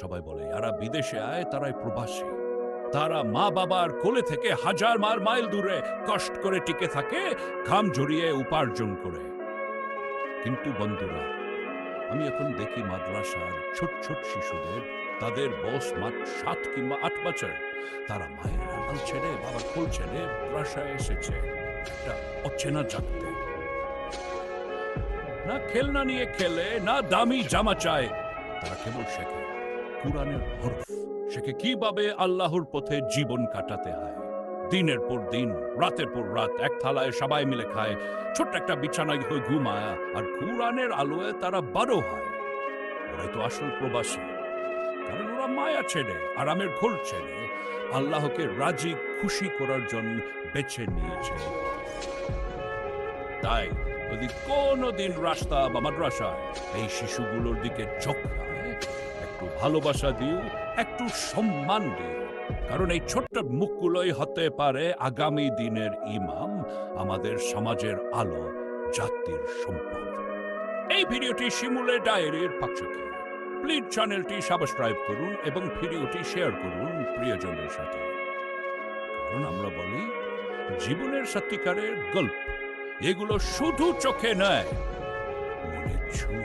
সবাই বলে যারা বিদেশে আয়, তারাই প্রবাসী। তারা মা বাবার কোলে থেকে হাজার মার মাইল দূরে কষ্ট করে টিকে থাকে খাম জড়িয়ে উপার্জন করে। কিন্তু বন্ধুরা, আমি এখন দেখি মাদ্রাসার ছোট ছোট শিশুদের, তাদের বয়স মাত্র সাত কিংবা আট বছর। তারা মায়ের হাল ছেড়ে, বাবার কোল ছেড়ে মাদ্রাসায় এসেছে। একটা অচেনা জাগতে না খেলনা নিয়ে খেলে, না দামি জামা চায়, তারা কেবল শেখে। কোরআনের হরফ। শেখে কীভাবে আল্লাহর পথে জীবন কাটাতে হয়? দিনের পর দিন, রাতের পর রাত, এক থালায় সবাই মিলে খায়। ছোট্ট একটা বিছানায় হয়ে ঘুমায়, আর কোরআনের আলোয় তারা বড় হয়। তো আসল প্রবাসী। কারণ ওরা মায়া ছেড়ে, আরামের খোল ছেড়ে, আল্লাহকে রাজি, খুশি করার জন্য বেছে নিয়েছে। তাই যদি কোনো দিন রাস্তা বা মাদ্রাসায় এই শিশুগুলোর দিকে চোখ একটু ভালোবাসা দিও, একটু সম্মান দিও। কারণ এই ছোট্ট মুখগুলোই হতে পারে আগামী দিনের ইমাম, আমাদের সমাজের আলো, জাতির সম্পদ। এই ভিডিওটি শিমুলে ডায়েরির পক্ষে প্লিজ চ্যানেলটি সাবস্ক্রাইব করুন এবং ভিডিওটি শেয়ার করুন প্রিয়জনের সাথে। কারণ আমরা বলি, জীবনের সত্যিকারের গল্প, এগুলো শুধু চোখে নয় মনে ছুঁয়ে।